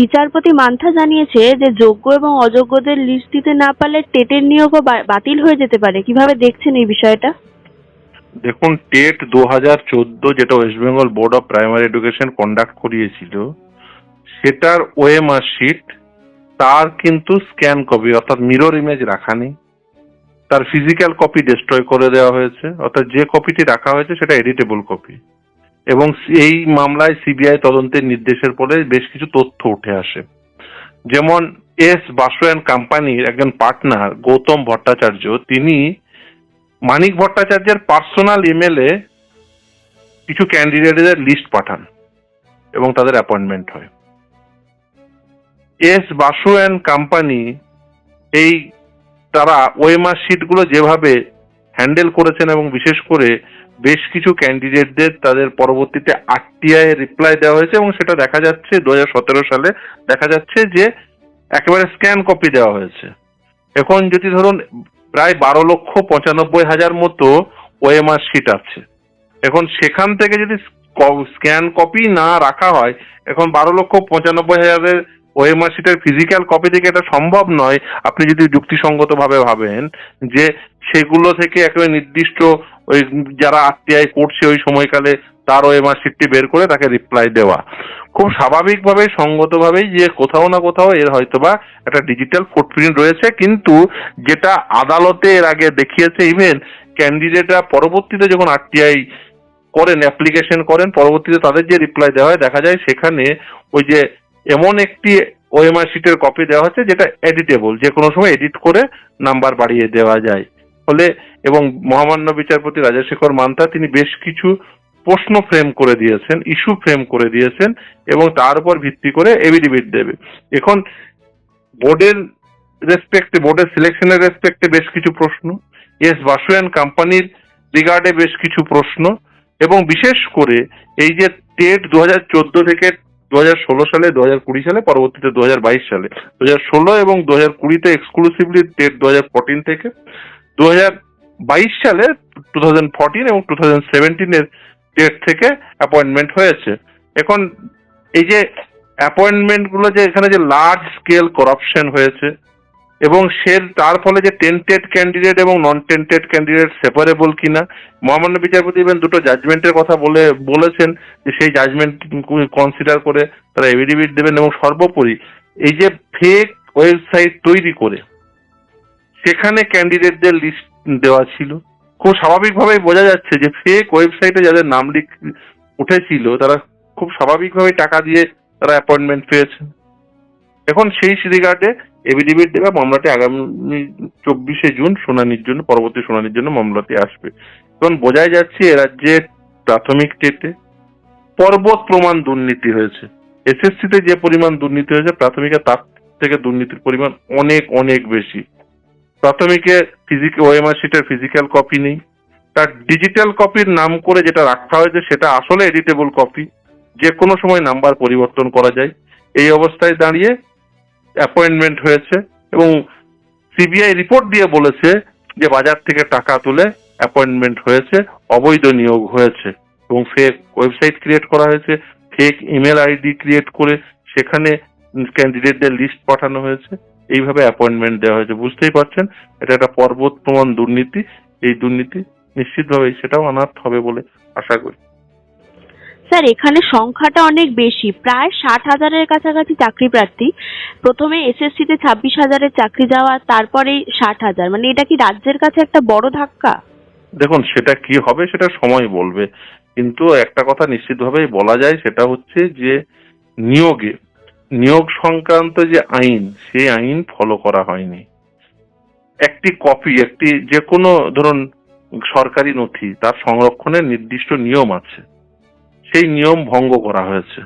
বিচারপতি মান্থা জানিয়েছে যে যোগ্য এবং অযোগ্যদের লিস্ট দিতে না পারলে টেটের নিয়োগও বাতিল হয়ে যেতে পারে। কীভাবে দেখছেন এই বিষয়টা? দেখুন, টেট দু হাজার চোদ্দ যেটা West Bengal board of primary education conduct করিয়েছিল, সেটার ওএমআর শিট তার কিন্তু স্ক্যান কপি অর্থাৎ মিরর ইমেজ রাখা নেই। তার ফিজিক্যাল কপি ডিস্ট্রয় করে দেওয়া হয়েছে, অর্থাৎ যে কপিটি রাখা হয়েছে, সেটা এডিটেবল কপি এবং এই মামলায় সিবিআই তদন্তের নির্দেশের পরে বেশ কিছু তথ্য উঠে আসে। যেমন এস বাসু অ্যান্ড কোম্পানির একজন পার্টনার গৌতম ভট্টাচার্য, তিনি মানিক ভট্টাচার্যের পার্সোনাল ইমেলে কিছু ক্যান্ডিডেটদের লিস্ট পাঠান এবং তাদের অ্যাপয়েন্টমেন্ট হয়। এস বাসু অ্যান্ড কোম্পানি এই তারা ওএমআর শিটগুলো যেভাবে হ্যান্ডেল করেছেন এবং বিশেষ করে বেশ কিছু ক্যান্ডিডেটদের তাদের পরবর্তীতে আরটিআই রিপ্লাই দেওয়া হয়েছে এবং সেটা দেখা যাচ্ছে, দু হাজার সতেরো সালে দেখা যাচ্ছে যে একেবারে স্ক্যান কপি দেওয়া হয়েছে। এখন যদি ধরুন প্রায় বারো লক্ষ পঁচানব্বই হাজার মতো ওএমআর শিট আছে। এখন সেখান থেকে যদি স্ক্যান কপি না রাখা হয়, এখন বারো লক্ষ পঁচানব্বই হাজারের ওএমআর শিটের ফিজিক্যাল কপি থেকে এটা সম্ভব নয়, আপনি যদি যুক্তিসঙ্গত ভাবে ভাবেন যে সেগুলো থেকে একেবারে নির্দিষ্ট ওই যারা আরটিআই করছে ওই সময়কালে তার ওএমআর শিটটি বের করে তাকে রিপ্লাই দেওয়া। খুব স্বাভাবিকভাবে, সঙ্গতভাবেই যে কোথাও না কোথাও এর হয়তোবা একটা ডিজিটাল ফুটপ্রিন্ট রয়েছে, কিন্তু যেটা আদালতে এর আগে দেখিয়েছে ইভেন ক্যান্ডিডেটরা পরবর্তীতে যখন আরটিআই করেন অ্যাপ্লিকেশন করেন, পরবর্তীতে তাদের যে রিপ্লাই দেওয়া হয়, দেখা যায় সেখানে ওই যে এমন একটি ওএমআর শিটের কপি দেওয়া হচ্ছে যেটা এডিটেবল যে কোনো সময় এডিট করে নাম্বার বাড়িয়ে দেওয়া যায়। ফলে এবং মহামান্য বিচারপতি রাজাশেখর মান্তা, তিনি বেশ কিছু প্রশ্ন ফ্রেম করে দিয়েছেন ইস্যু ফ্রেম করে দিয়েছেন এবং তার উপর ভিত্তি করে এভিডিভিট দেবে। এখন বোর্ডের রেসপেক্টে বোর্ডের সিলেকশনের রেসপেক্টে বেশ কিছু প্রশ্ন। এস বাসু অ্যান্ড কোম্পানির রিগার্ডে বেশ কিছু প্রশ্ন এবং বিশেষ করে এই যে টেট দু হাজার চোদ্দ থেকে দু হাজার ষোলো সালে দু হাজার কুড়ি সালে, পরবর্তীতে দু হাজার বাইশ সালে। দু হাজার ষোলো এবং দু হাজার কুড়িতে এক্সক্লুসিভলি ডেট দু থেকে। দু হাজার বাইশ সালে টু থাউজেন্ড ফোরটিন এবং টু থাউজেন্ড সেভেন্টিনের ডেট থেকে অ্যাপয়েন্টমেন্ট হয়েছে। এখন এই যে অ্যাপয়েন্টমেন্টগুলো যে এখানে যে লার্জ স্কেল করাপশন হয়েছে এবং সে তার ফলে যে টেন্টেড ক্যান্ডিডেট এবং নন টেন্টেড ক্যান্ডিডেট সেপারেবল কিনা, মহামান্য বিচারপতি ইভেন দুটো জাজমেন্টের কথা বলে, বলেছেন যে সেই জাজমেন্ট কনসিডার করে তারা এভিডিভিট দেবেন এবং সর্বোপরি এই যে ফেক ওয়েবসাইট তৈরি করে, সেখানে ক্যান্ডিডেটদের লিস্ট দেওয়া ছিল। খুব স্বাভাবিকভাবেই বোঝা যাচ্ছে যে ফেক ওয়েবসাইটে যাদের নাম লিখ উঠেছিল, তারা খুব স্বাভাবিকভাবেই টাকা দিয়ে তারা অ্যাপয়েন্টমেন্ট পেয়েছে। এখন সেই রিগার্ডে এভিডিভিট দেবে, মামলাটি আগামী চব্বিশে জুন শুনানির জন্য, পরবর্তী শুনানির জন্য মামলাটি আসবে। এখন বোঝাই যাচ্ছে, এ প্রাথমিক টেটে পর্বত প্রমাণ দুর্নীতি হয়েছে। এসএসসিতে যে পরিমাণ দুর্নীতি হয়েছে, প্রাথমিকে তার থেকে দুর্নীতির পরিমাণ অনেক অনেক বেশি। প্রাথমিকে ফিজিক ওএমআর শিটের ফিজিক্যাল কপি নেই। তার ডিজিটাল কপির নাম করে যেটা রাখা হয়েছে, সেটা আসলে এডিটেবল কপি যে কোনো সময় নাম্বার পরিবর্তন করা যায়। এই অবস্থায় দাঁড়িয়ে অ্যাপয়েন্টমেন্ট হয়েছে এবং সিবিআই রিপোর্ট দিয়ে বলেছে যে বাজার থেকে টাকা তুলে অ্যাপয়েন্টমেন্ট হয়েছে, অবৈধ নিয়োগ হয়েছে এবং ফেক ওয়েবসাইট ক্রিয়েট করা হয়েছে ফেক ইমেল আইডি ক্রিয়েট করে সেখানে ক্যান্ডিডেটদের লিস্ট পাঠানো হয়েছে, এইভাবে অ্যাপয়েন্টমেন্ট দেওয়া হয়েছে। বুঝতেই পারছেন? এটা একটা পর্বত প্রমাণ দুর্নীতি, এই দুর্নীতি নিশ্চিতভাবেই সেটাও অনার্থ হবে বলে আশা করি। স্যার, এখানে সংখ্যাটা অনেক বেশি। প্রায় ষাট হাজারের কাছাকাছি চাকরি প্রার্থী। প্রথমে এসএসসিতে ছাব্বিশ হাজারের চাকরি যাওয়া তারপরে ষাট হাজার। মানে এটা কি রাজ্যের কাছে একটা বড় ধাক্কা? দেখুন, সেটা কি হবে সেটা সময় বলবে। কিন্তু একটা কথা নিশ্চিতভাবেই বলা যায়, সেটা হচ্ছে যে নিয়োগে, নিয়োগ সংক্রান্ত যে আইন, সেই আইন ফলো করা হয়নি। একটি কপি একটি যে কোনো, ধরুন, সরকারি নথি, তার সংরক্ষণের নির্দিষ্ট নিয়ম আছে। সেই নিয়ম ভঙ্গ করা হয়েছে।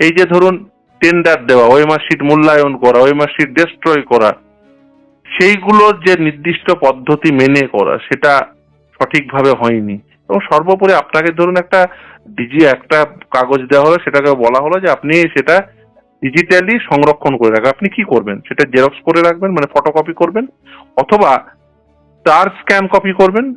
এই যে ধরুন টেন্ডার দেওয়া, ওই মার্কশিট মূল্যায়ন করা, ওই মার্কশিট ডিস্ট্রয় করা সেইগুলোর যে নির্দিষ্ট পদ্ধতি মেনে করা, সেটা সঠিকভাবে হয়নি। এবং সর্বোপরি আপনাকে ধরুন একটা ডিজি একটা কাগজ দেওয়া হলো, সেটাকে বলা হলো যে আপনি সেটা ডিজিটালি সংরক্ষণ করে রাখবেন। আপনি কি করবেন? সেটা জেরক্স করে রাখবেন মানে ফটোকপি করবেন, অথবা তার স্ক্যান কপি করবেন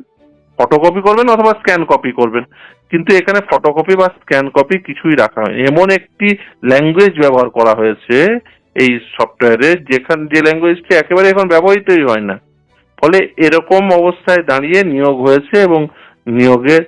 ফটোকপি করবেন অথবা স্ক্যান কপি করবেন। কিন্তু এখানে ফটোকপি বা স্ক্যান কপি কিছুই রাখা হয়নি। এমন একটি ল্যাঙ্গুয়েজ ব্যবহার করা হয়েছে এই সফটওয়্যারে যেখান, যে ল্যাঙ্গুয়েজটি একেবারে এখন ব্যবহৃতই হয় না। ফলে এরকম অবস্থায় দাঁড়িয়ে নিয়োগ হয়েছে এবং নিয়োগের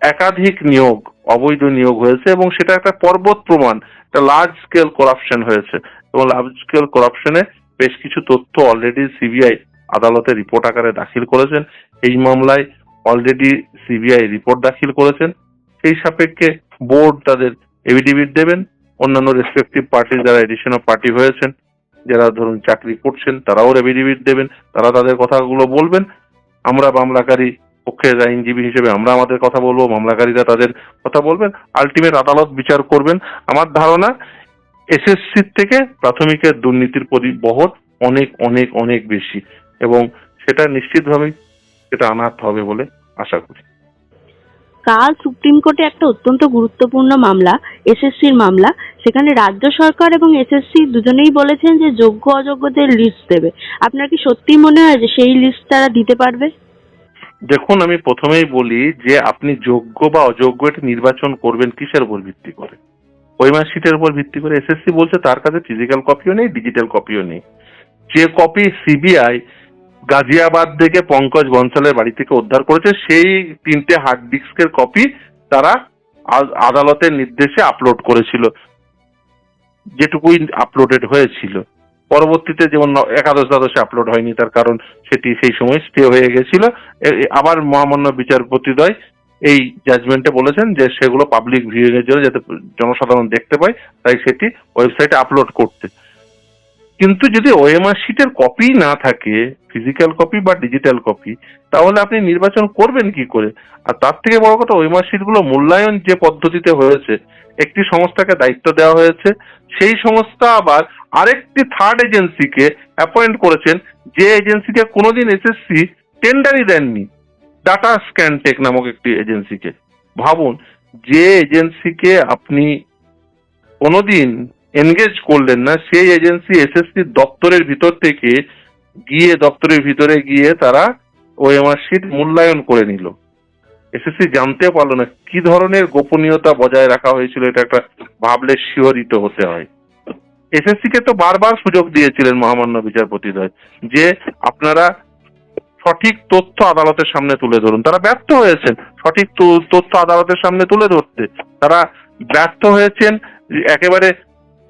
একাধিক নিয়োগ, অবৈধ নিয়োগ হয়েছে এবং সেটা একটা পর্বত প্রমাণ, একটা লার্জ স্কেল করাপশন হয়েছে। এবং লার্জ স্কেল করাপশনে বেশ কিছু তথ্য অলরেডি সিবিআই আদালতে রিপোর্ট আকারে দাখিল করেছেন। এই মামলায় অলরেডি সিবিআই রিপোর্ট দাখিল করেছেন। সেই সাপেক্ষে বোর্ড তাদের এভিডেভিট দেবেন। অন্যান্য রেসপেক্টিভ পার্টি যারা এডিশন অফ পার্টি হয়েছেন, যারা ধরুন চাকরি করছেন, তারাও এভিডেভিট দেবেন। তারা তাদের কথাগুলো বলবেন। আমরা মামলাকারী পক্ষের আইনজীবী হিসেবে আমরা আমাদের কথা বলব, মামলাকারীরা তাদের কথা বলবেন। আলটিমেট আদালত বিচার করবেন। আমার ধারণা, এসএসসির থেকে প্রাথমিকের দুর্নীতির পরিবহর অনেক অনেক অনেক বেশি। এবং সেটা নিশ্চিতভাবেই সেটা আনাত হবে বলে আশা করি। কাল সুপ্রিম কোর্টে একটা অত্যন্ত গুরুত্বপূর্ণ মামলা এসএসসির মামলা সেখানে রাজ্য সরকার এবং এসএসসি দুজনেই বলেছেন যে যোগ্য অযোগ্যদের লিস্ট দেবে। আপনার কি সত্যি মনে হয় যে সেই লিস্ট তারা দিতে পারবে? দেখুন আমি প্রথমেই বলি যে আপনি যোগ্য বা অযোগ্য এটা নির্বাচন করবেন কিসের উপর ভিত্তি করে? ওই মার্কশিটের উপর ভিত্তি করে এসএসসি বলছে তার কাছে ফিজিক্যাল কপিও নেই ডিজিটাল কপিও নেই। যে কপি সিবিআই গাজিয়াবাদ থেকে পঙ্কজ বনসালের বাড়ি থেকে উদ্ধার করেছে। সেই তিনটে হার্ড ডিস্কের কপি তারা আদালতের নির্দেশে আপলোড করেছিল। যেটুকুই আপলোডেড হয়েছিল। পরবর্তীতে যেমন একাদশ দ্বাদশে আপলোড হয়নি, তার কারণ সেটি সেই সময় স্টে হয়ে গেছিল। আবার মহামান্য বিচারপতিদ্বয় এই জাজমেন্টে বলেছেন যে সেগুলো পাবলিক ভিউইং এর জন্য যাতে জনসাধারণ দেখতে পায়, তাই সেটি ওয়েবসাইটে আপলোড করতে। কিন্তু যদি ওএমআর শিটের কপি না থাকে ফিজিক্যাল কপি বা ডিজিটাল কপি তাহলে আপনি নির্বাচন করবেন কি করে? আর তার থেকে বড় কথা ওএমআর শিটগুলো মূল্যায়ন যে পদ্ধতিতে হয়েছে, একটি সংস্থাকে দায়িত্ব দেওয়া হয়েছে, সেই সংস্থা আবার আরেকটি থার্ড এজেন্সিকে অ্যাপয়েন্ট করেছেন, যে এজেন্সিকে কোনোদিন এসএসসি টেন্ডারই দেননি। ডাটা স্ক্যান টেক নামক একটি এজেন্সিকে ভাবুন, যে এজেন্সিকে আপনি কোনোদিন এনগেজ করলেন না, সেই এজেন্সি এসএসসি দপ্তরের ভিতর থেকে গিয়ে দপ্তরের ভিতরে গিয়ে তারা ওএমআর শিট মূল্যায়ন করে নিল। এসএসসি জানতে পারল না কি ধরনের গোপনীয়তা বজায় রাখা হয়েছিল, এটা একটা ভাবলে শিহরিত হতে হয়। এসএসসি কে তো বারবার সুযোগ দিয়েছিলেন মহামান্য বিচারপতিদ্বয় যে আপনারা সঠিক তথ্য আদালতের সামনে তুলে ধরুন। তারা ব্যর্থ হয়েছেন সঠিক তথ্য আদালতের সামনে তুলে ধরতে। তারা ব্যর্থ হয়েছেন, একেবারে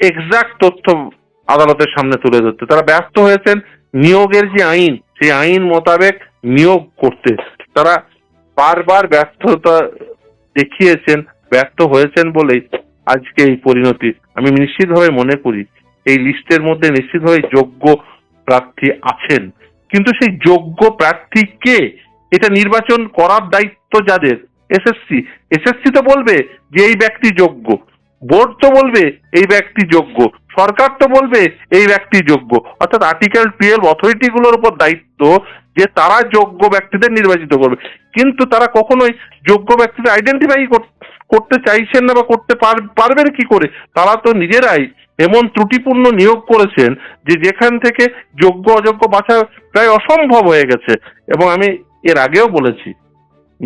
এক্সাক্ট তথ্য আদালতের সামনে তুলে ধরতে। তারা ব্যর্থ হয়েছেন, নিয়োগের যে আইন, সেই আইন মোতাবেক নিয়োগ করতে। তারা বারবার ব্যর্থতা দেখিয়েছেন, ব্যর্থ হয়েছেন বলেই আজকে এই পরিণতি। আমি নিশ্চিতভাবে মনে করি, এই লিস্টের মধ্যে নিশ্চিতভাবে যোগ্য প্রার্থী আছেন। কিন্তু সেই যোগ্য প্রার্থী কে এটা নির্বাচন করার দায়িত্ব যাদের? এসএসসি। এসএসসি তো বলবে যে এই ব্যক্তি যোগ্য। বোর্ড তো বলবে এই ব্যক্তি যোগ্য, সরকার তো বলবে এই ব্যক্তি যোগ্য। অর্থাৎ আর্টিকেল টুয়েলভ অথরিটি গুলোর উপর দায়িত্ব যে তারা যোগ্য ব্যক্তিদের নির্বাচিত করবে। কিন্তু তারা কখনোই যোগ্য ব্যক্তিদের আইডেন্টিফাই করতে চাইছেন না বা করতে পার- পারবেন কি করে? তারা তো নিজেরাই এমন ত্রুটিপূর্ণ নিয়োগ করেছেন যে যেখান থেকে যোগ্য অযোগ্য বাছা প্রায় অসম্ভব হয়ে গেছে। এবং আমি এর আগেও বলেছি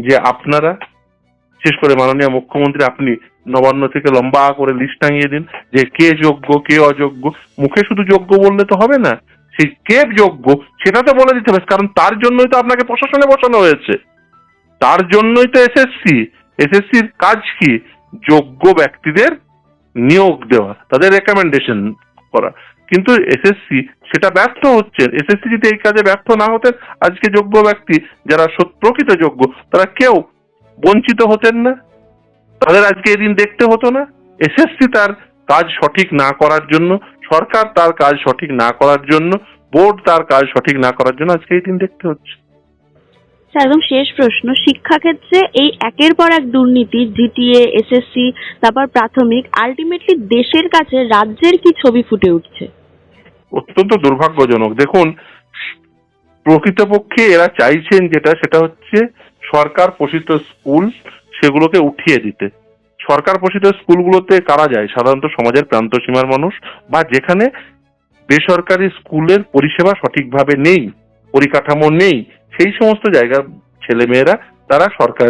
যে আপনারা, বিশেষ করে মাননীয় মুখ্যমন্ত্রী, আপনি নবান্ন থেকে লম্বা করে লিস্ট টাঙিয়ে দিন যে কে যোগ্য, কে অযোগ্য। মুখে শুধু যোগ্য বললে তো হবে না। সেই কে যোগ্য সেটা তো বলে দিতে হবে, কারণ তার জন্যই তো আপনাকে প্রশাসনে বসানো হয়েছে। তার জন্যই তো এসএসসি এসএসসির কাজ কি? যোগ্য ব্যক্তিদের নিয়োগ দেওয়া, তাদের রেকমেন্ডেশন করা। কিন্তু এসএসসি সেটা ব্যর্থ হচ্ছে। এসএসসি যদি এই কাজে ব্যর্থ না হতেন, আজকে যোগ্য ব্যক্তি যারা প্রকৃত যোগ্য, তারা কেউ বঞ্চিত হতেন না। তাদের আজকে এদিন দেখতে হতো না। এসএসসি তার কাজ সঠিক না করার জন্য সরকার তার কাজ সঠিক না করার জন্য বোর্ড তার কাজ সঠিক না করার জন্য আজকে এই দিন দেখতে হচ্ছে। একদম শেষ প্রশ্ন। শিক্ষাক্ষেত্রে এই একের পর এক দুর্নীতি জিটিএ এসএসসি তারপর প্রাথমিক আলটিমেটলি দেশের কাছে রাজ্যের কি ছবি ফুটে উঠছে? অত্যন্ত দুর্ভাগ্যজনক। দেখুন প্রকৃতপক্ষে এরা চাইছেন যেটা সেটা হচ্ছে সরকার পোষিত স্কুল সেগুলোকে উঠিয়ে দিতে। সরকার পোষিত স্কুলগুলোতে কারা যায়? সাধারণত সমাজের প্রান্ত সীমার মানুষ বা যেখানে বেসরকারি স্কুলের পরিষেবা সঠিকভাবে নেই, পরিকাঠামো নেই, সেই সমস্ত জায়গা ছেলেমেয়েরা তারা সরকার,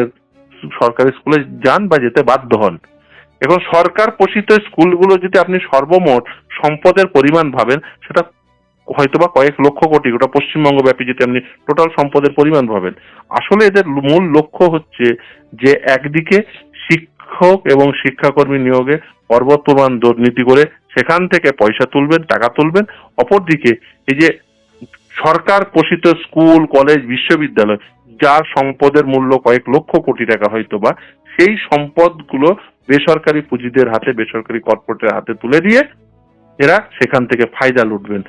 সরকারি স্কুলে যান বা যেতে বাধ্য হন। এখন সরকার পোষিত স্কুলগুলো যদি আপনি সর্বমোট সম্পদের পরিমাণ ভাবেন, সেটা হয়তোবা কয়েক লক্ষ কোটি, গোটা পশ্চিমবঙ্গ ব্যাপী যদি আপনি টোটাল সম্পদের পরিমাণ ভাবেন, আসলে এদের মূল লক্ষ্য হচ্ছে যে একদিকে শিক্ষক এবং শিক্ষাকর্মী নিয়োগে পর্বত প্রমাণ দুর্নীতি করে সেখান থেকে পয়সা তুলবেন, টাকা তুলবেন, অপরদিকে এই যে সরকার পোষিত স্কুল, কলেজ, বিশ্ববিদ্যালয়, যার সম্পদের মূল্য কয়েক লক্ষ কোটি টাকা হয়তো বা সেই সম্পদগুলো বেসরকারি পুঁজিদের হাতে, বেসরকারি কর্পোরেটের হাতে তুলে দিয়ে এরা সেখান থেকে ফায়দা লুটবেন।